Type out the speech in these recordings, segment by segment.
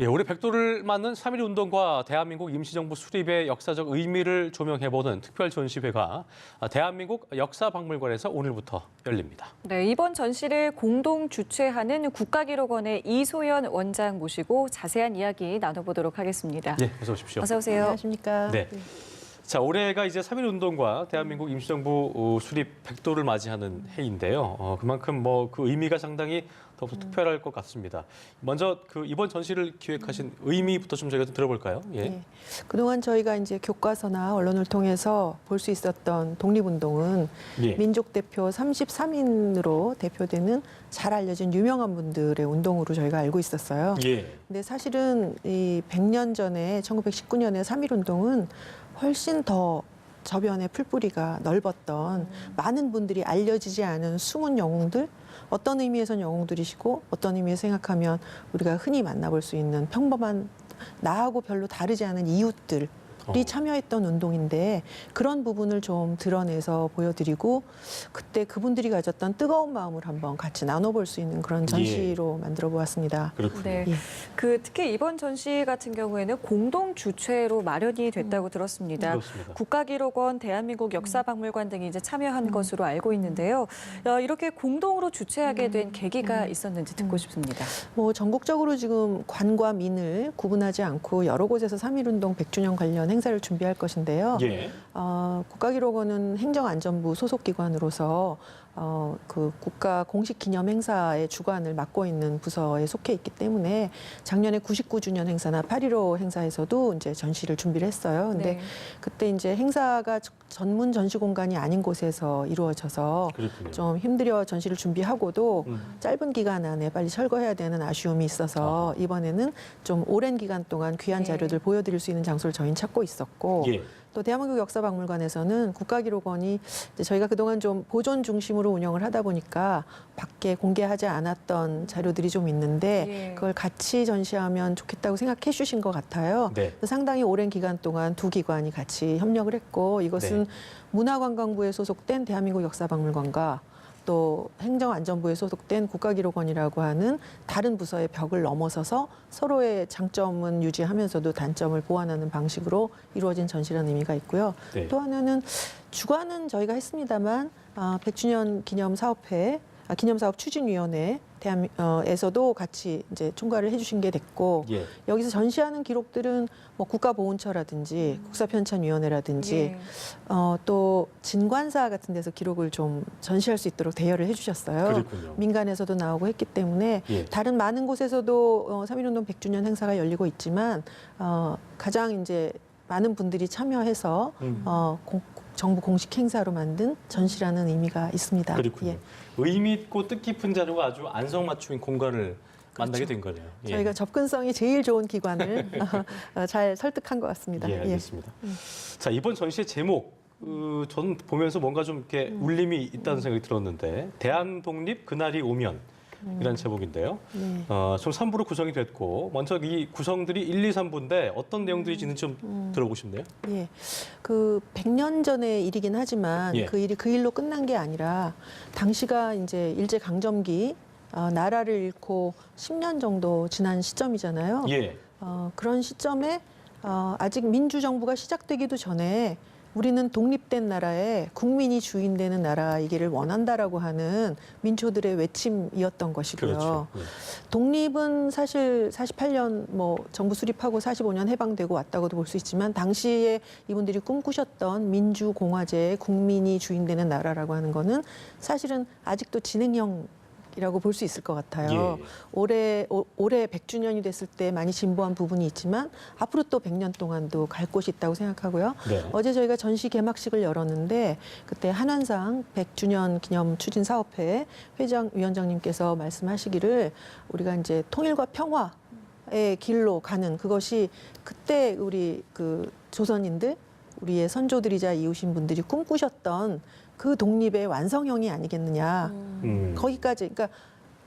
예, 올해 백도를 맞는 3.1 운동과 대한민국 임시정부 수립의 역사적 의미를 조명해보는 특별 전시회가 대한민국 역사박물관에서 오늘부터 열립니다. 네, 이번 전시를 공동 주최하는 국가기록원의 이소연 원장 모시고 자세한 이야기 나눠보도록 하겠습니다. 네, 어서 오십시오. 어서 오세요. 안녕하십니까. 네. 자, 올해가 이제 3.1 운동과 대한민국 임시정부 어, 수립 100도를 맞이하는 해인데요. 어, 그만큼 뭐 그 의미가 상당히 더욱더 특별할 것 같습니다. 먼저 그 이번 전시를 기획하신 의미부터 좀 저희가 좀 들어볼까요? 예. 네. 그동안 저희가 이제 교과서나 언론을 통해서 볼 수 있었던 독립운동은 예. 민족 대표 33인으로 대표되는 잘 알려진 유명한 분들의 운동으로 저희가 알고 있었어요. 예. 근데 사실은 이 100년 전에 1919년에 3.1 운동은 훨씬 더 저변의 풀뿌리가 넓었던 많은 분들이 알려지지 않은 숨은 영웅들 어떤 의미에서는 영웅들이시고 어떤 의미에서 생각하면 우리가 흔히 만나볼 수 있는 평범한 나하고 별로 다르지 않은 이웃들이 어. 참여했던 운동인데 그런 부분을 좀 드러내서 보여드리고 그때 그분들이 가졌던 뜨거운 마음을 한번 같이 나눠볼 수 있는 그런 전시로 만들어 보았습니다. 그렇군요. 네. 예. 그 특히 이번 전시 같은 경우에는 공동 주최로 마련이 됐다고 들었습니다. 그렇습니다. 국가기록원, 대한민국 역사박물관 등이 이제 참여한 것으로 알고 있는데요. 어, 이렇게 공동으로 주최하게 된 계기가 있었는지 듣고 싶습니다. 뭐 전국적으로 지금 관과 민을 구분하지 않고 여러 곳에서 3.1운동 100주년 관련 행사를 준비할 것인데요. 예. 어, 국가기록원은 행정안전부 소속기관으로서 어, 그 국가 공식 기념 행사의 주관을 맡고 있는 부서에 속해 있기 때문에 작년에 99주년 행사나 8.15 행사에서도 이제 전시를 준비를 했어요. 근데 네. 그때 이제 행사가 전문 전시 공간이 아닌 곳에서 이루어져서 그렇군요. 좀 힘들여 전시를 준비하고도 음. 짧은 기간 안에 빨리 철거해야 되는 아쉬움이 있어서 이번에는 좀 오랜 기간 동안 귀한 네. 자료들 보여드릴 수 있는 장소를 저희는 찾고 있었고 예. 또 대한민국 역사박물관에서는 국가기록원이 이제 저희가 그동안 좀 보존 중심으로 운영을 하다 보니까 밖에 공개하지 않았던 자료들이 좀 있는데 예. 그걸 같이 전시하면 좋겠다고 생각해 주신 것 같아요. 네. 상당히 오랜 기간 동안 두 기관이 같이 협력을 했고 이것은 네. 문화관광부에 소속된 대한민국 역사박물관과 또 행정안전부에 소속된 국가기록원이라고 하는 다른 부서의 벽을 넘어서서 서로의 장점은 유지하면서도 단점을 보완하는 방식으로 이루어진 전시라는 의미가 있고요. 네. 또 하나는 주관은 저희가 했습니다만 아, 100주년 기념 사업회 아, 기념 사업 추진위원회 대한에서도 같이 이제 총괄을 해주신 게 됐고 예. 여기서 전시하는 기록들은 뭐 국가보훈처라든지 국사편찬위원회라든지 예. 어, 또 진관사 같은 데서 기록을 좀 전시할 수 있도록 대여를 해주셨어요. 그렇군요. 민간에서도 나오고 했기 때문에 예. 다른 많은 곳에서도 어, 3.1운동 100주년 행사가 열리고 있지만 어, 가장 이제 많은 분들이 참여해서 음. 어, 공- 정부 공식 행사로 만든 전시라는 의미가 있습니다. 그렇군요. 예. 의미 있고 뜻깊은 자료가 아주 안성맞춤인 공간을 만나게 된 거네요. 예. 저희가 접근성이 제일 좋은 기관을 어, 잘 설득한 것 같습니다. 예, 알겠습니다. 자 이번 전시의 제목, 어, 전 보면서 뭔가 좀 이렇게 음. 울림이 있다는 생각이 들었는데 대한 독립 그날이 오면 이라는 제목인데요. 네. 어, 총 3부로 구성이 됐고 먼저 이 구성들이 1, 2, 3부인데 어떤 내용들이 있는지 좀 음. 들어보고 싶네요. 예. 그 100년 전의 일이긴 하지만 예. 그 일이 그 일로 끝난 게 아니라 당시가 이제 일제 강점기 어, 나라를 잃고 10년 정도 지난 시점이잖아요. 예, 어, 그런 시점에 어, 아직 민주정부가 시작되기도 전에 우리는 독립된 나라에 국민이 주인되는 나라이기를 원한다라고 하는 민초들의 외침이었던 것이고요. 그렇죠. 예. 독립은 사실 48년 뭐 정부 수립하고 45년 해방되고 왔다고도 볼 수 있지만 당시에 이분들이 꿈꾸셨던 민주 공화제의 국민이 주인되는 나라라고 하는 거는 사실은 아직도 진행형 이라고 볼 수 있을 것 같아요. 예. 올해 오- 올해 100주년이 됐을 때 많이 진보한 부분이 있지만 앞으로 또 100년 동안도 갈 곳이 있다고 생각하고요. 네. 어제 저희가 전시 개막식을 열었는데 그때 한환상 100주년 기념 추진 사업회 회장 위원장님께서 말씀하시기를 우리가 이제 통일과 평화 의 길로 가는 그것이 그때 우리 그 조선인들 우리의 선조들이자 이웃인 분들이 꿈꾸셨던 그 독립의 완성형이 아니겠느냐. 음. 거기까지 그러니까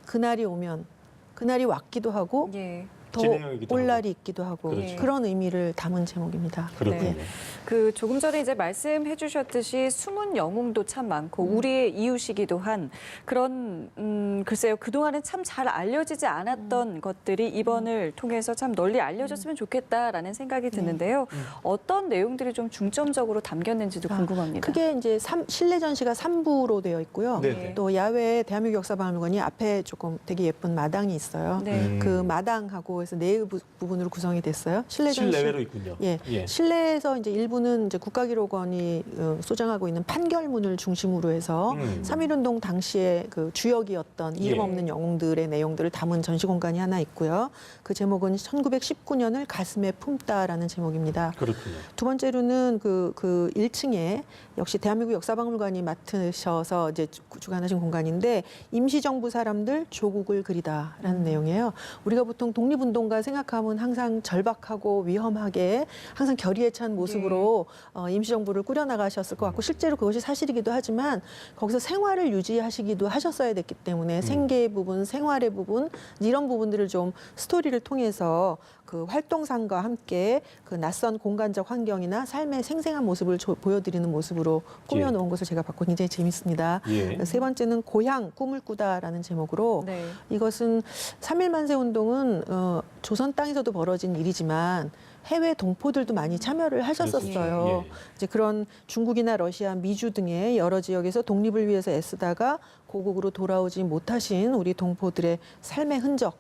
그날이 오면 그날이 왔기도 하고 예. 더 진행형이기도 올 하고. 날이 있기도 하고 그렇죠. 그런 의미를 담은 제목입니다. 그렇군요. 네. 그 조금 전에 이제 말씀해 주셨듯이 숨은 영웅도 참 많고 우리의 이웃이기도 한 그런 음 글쎄요 그동안은 참 잘 알려지지 않았던 것들이 이번을 통해서 참 널리 알려졌으면 좋겠다라는 생각이 드는데요. 어떤 내용들이 좀 중점적으로 담겼는지도 아, 궁금합니다. 크게 이제 삼- 실내 전시가 3부로 되어 있고요. 네. 또 야외 대한민국 역사박물관이 앞에 조금 되게 예쁜 마당이 있어요. 네. 음. 그 마당하고 해서 네 부- 부분으로 구성이 됐어요. 실내 전시 실내외로 있군요. 예. 예. 실내에서 이제 일부는 이제 국가기록원이 어, 소장하고 있는 판결문을 중심으로 해서 음. 3.1운동 당시에 그 주역이었던 이름 예. 없는 영웅들의 내용들을 담은 전시 공간이 하나 있고요. 그 제목은 1919년을 가슴에 품다라는 제목입니다. 그렇군요. 두 번째로는 그, 그 1층에 역시 대한민국 역사박물관이 맡으셔서 이제 주- 주관하신 공간인데 임시정부 사람들 조국을 그리다라는 내용이에요. 우리가 보통 독립운 동가 생각하면 항상 절박하고 위험하게 항상 결의에 찬 모습으로 어, 임시정부를 꾸려나가셨을 것 같고 실제로 그것이 사실이기도 하지만 거기서 생활을 유지하시기도 하셨어야 됐기 때문에 생계의 부분, 생활의 부분 이런 부분들을 좀 스토리를 통해서 그 활동상과 함께 그 낯선 공간적 환경이나 삶의 생생한 모습을 조- 보여드리는 모습으로 꾸며놓은 것을 제가 봤고 굉장히 재밌습니다. 예. 세 번째는 고향 꿈을 꾸다라는 제목으로 네. 이것은 3.1 만세 운동은 어, 조선 땅에서도 벌어진 일이지만 해외 동포들도 많이 참여를 하셨었어요. 그랬었죠. 예. 이제 그런 중국이나 러시아, 미주 등의 여러 지역에서 독립을 위해서 애쓰다가 고국으로 돌아오지 못하신 우리 동포들의 삶의 흔적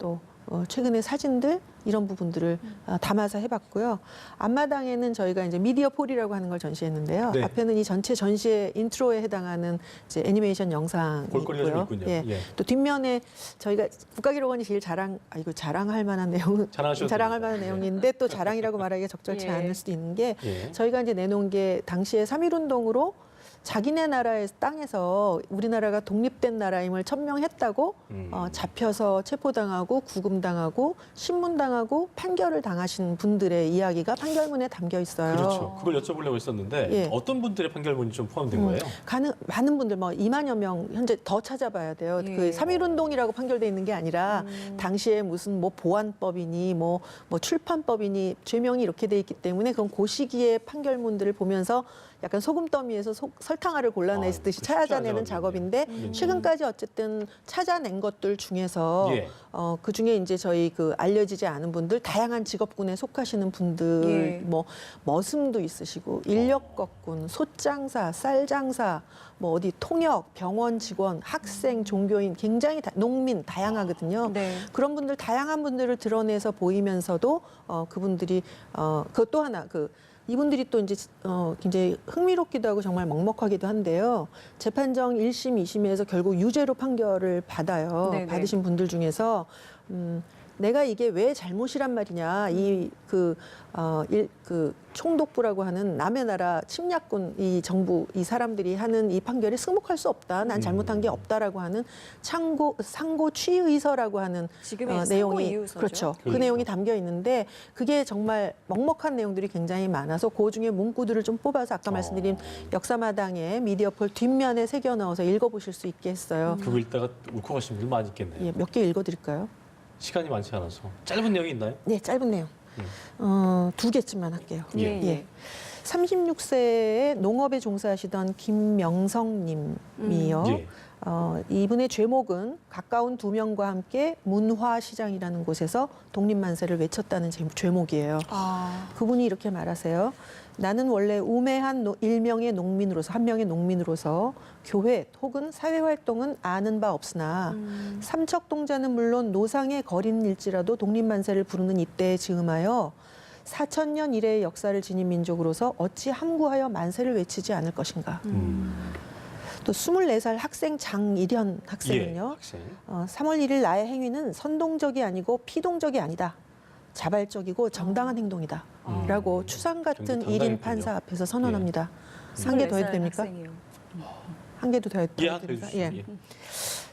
또 어, 최근의 사진들 이런 부분들을 어, 담아서 해봤고요. 앞마당에는 저희가 이제 미디어 폴이라고 하는 걸 전시했는데요. 네. 앞에는 이 전체 전시의 인트로에 해당하는 이제 애니메이션 영상이 볼거리가 좀 있고요. 있군요. 예. 예. 또 뒷면에 저희가 국가기록원이 제일 자랑, 아 이거 자랑할 만한 내용, 자랑하셔도 자랑할 됩니다. 만한 내용인데 또 자랑이라고 말하기가 적절치 예. 않을 수도 있는 게 예. 저희가 이제 내놓은 게 당시에 3.1 운동으로 자기네 나라의 땅에서 우리나라가 독립된 나라임을 천명했다고 음. 어, 잡혀서 체포당하고 구금당하고 신문당하고 판결을 당하신 분들의 이야기가 판결문에 담겨 있어요. 그렇죠. 그걸 여쭤보려고 했었는데 예. 어떤 분들의 판결문이 좀 포함된 음, 거예요? 가능 많은 분들 뭐 2만여 명 현재 더 찾아봐야 돼요. 예. 그 3.1 운동이라고 판결돼 있는 게 아니라 음. 당시에 무슨 뭐 보안법이니 뭐, 뭐 출판법이니 죄명이 이렇게 돼 있기 때문에 그건 그 시기의 판결문들을 보면서 약간 소금 더미에서 속- 설탕알을 골라내듯이 아, 쉽지 찾아내는 작업인데 작업이네요. 최근까지 어쨌든 찾아낸 것들 중에서 예. 어, 그 중에 이제 저희 그 알려지지 않은 분들, 다양한 직업군에 속하시는 분들, 예. 뭐 머슴도 있으시고 인력거꾼, 솥장사, 쌀장사, 뭐 어디 통역, 병원 직원, 학생, 종교인, 굉장히 다- 농민 다양하거든요. 네. 그런 분들 다양한 분들을 드러내서 보이면서도 어, 그분들이 어, 그또 하나 그 이분들이 또 이제 어, 굉장히 흥미롭기도 하고 정말 먹먹하기도 한데요. 재판정 1심, 2심에서 결국 유죄로 판결을 받아요. 네네. 받으신 분들 중에서 음, 내가 이게 왜 잘못이란 말이냐. 이그 어, 일, 그 총독부라고 하는 남의 나라 침략군 이 정부 이 사람들이 하는 이 판결에 승복할 수 없다. 난 잘못한 게 없다라고 하는 창고 상고 취의서라고 하는 지금의 어, 내용이 이유서죠. 그렇죠. 그 그렇죠. 내용이 담겨 있는데 그게 정말 먹먹한 내용들이 굉장히 많아서 그 중에 문구들을 좀 뽑아서 아까 말씀드린 역사마당에 미디어폴 뒷면에 새겨 넣어서 읽어보실 수 있게 했어요. 그거 읽다가 울컥하신 분들 많이 있겠네요. 예, 몇 개 읽어드릴까요? 시간이 많지 않아서 짧은 내용이 있나요? 네, 짧은 내용. 음. 어, 두 개쯤만 할게요. 예, 예. 36세에 농업에 종사하시던 김명성 님이요. 예. 어, 이분의 죄목은 가까운 두 명과 함께 문화시장이라는 곳에서 독립만세를 외쳤다는 제- 죄목이에요. 아. 그분이 이렇게 말하세요. 나는 원래 우매한 노- 일명의 농민으로서 한 명의 농민으로서 교회 혹은 사회 활동은 아는 바 없으나 음. 삼척 동자는 물론 노상의 거린일지라도 독립만세를 부르는 이때에 즈음하여 4천 년 이래의 역사를 지닌 민족으로서 어찌 함구하여 만세를 외치지 않을 것인가. 음. 또 24살 학생 장일현 예. 학생은요. 학생. 어, 3월 1일 나의 행위는 선동적이 아니고 피동적이 아니다. 자발적이고 정당한 행동이다. 음. 라고 추상 같은 굉장히 일인 당당했군요. 판사 앞에서 선언합니다. 한개 더 해도 24살 됩니까? 학생이요. 한개더 해도 예, 한 됩니까? 예.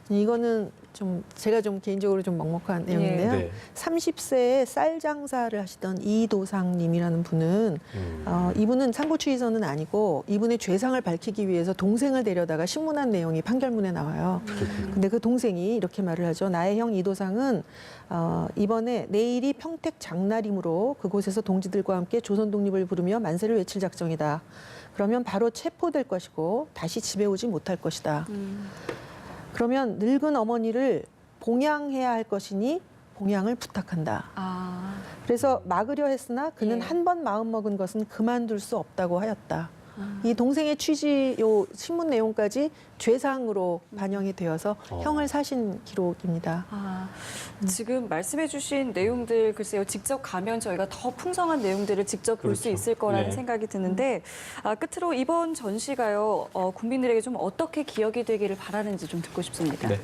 이거는 좀 제가 좀 개인적으로 좀 먹먹한 내용인데요. 네. 30세에 쌀 장사를 하시던 이도상님이라는 분은 음. 어, 이분은 상고추의선은 아니고 이분의 죄상을 밝히기 위해서 동생을 데려다가 신문한 내용이 판결문에 나와요. 근데 그 동생이 이렇게 말을 하죠. 나의 형 이도상은 어, 이번에 내일이 평택 장날이므로 그곳에서 동지들과 함께 조선 독립을 부르며 만세를 외칠 작정이다. 그러면 바로 체포될 것이고 다시 집에 오지 못할 것이다. 음. 그러면 늙은 어머니를 봉양해야 할 것이니 봉양을 부탁한다. 아, 그래서 막으려 했으나 그는 예. 한번 마음 먹은 것은 그만둘 수 없다고 하였다. 아. 이 동생의 취지 요 신문 내용까지 죄상으로 반영이 되어서 어. 형을 사신 기록입니다. 아, 지금 말씀해주신 내용들 글쎄요 직접 가면 저희가 더 풍성한 내용들을 직접 볼수 그렇죠. 있을 거라는 네. 생각이 드는데 아, 끝으로 이번 전시가요 어, 국민들에게 좀 어떻게 기억이 되기를 바라는지 좀 듣고 싶습니다. 네.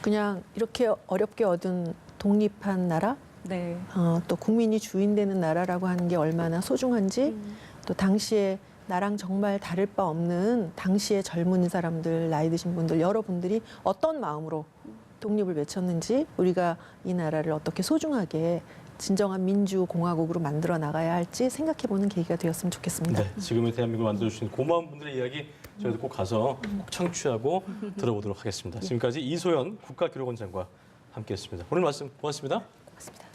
그냥 이렇게 어렵게 얻은 독립한 나라, 네. 어, 또 국민이 주인되는 나라라고 하는 게 얼마나 소중한지, 음. 또 당시에 나랑 정말 다를 바 없는 당시의 젊은 사람들, 나이 드신 분들, 여러분들이 어떤 마음으로 독립을 외쳤는지 우리가 이 나라를 어떻게 소중하게 진정한 민주공화국으로 만들어 나가야 할지 생각해보는 계기가 되었으면 좋겠습니다. 네, 지금의 대한민국을 만들어주신 고마운 분들의 이야기 저희도 꼭 가서 꼭 청취하고 들어보도록 하겠습니다. 지금까지 이소연 국가기록원장과 함께했습니다. 오늘 말씀 고맙습니다. 고맙습니다.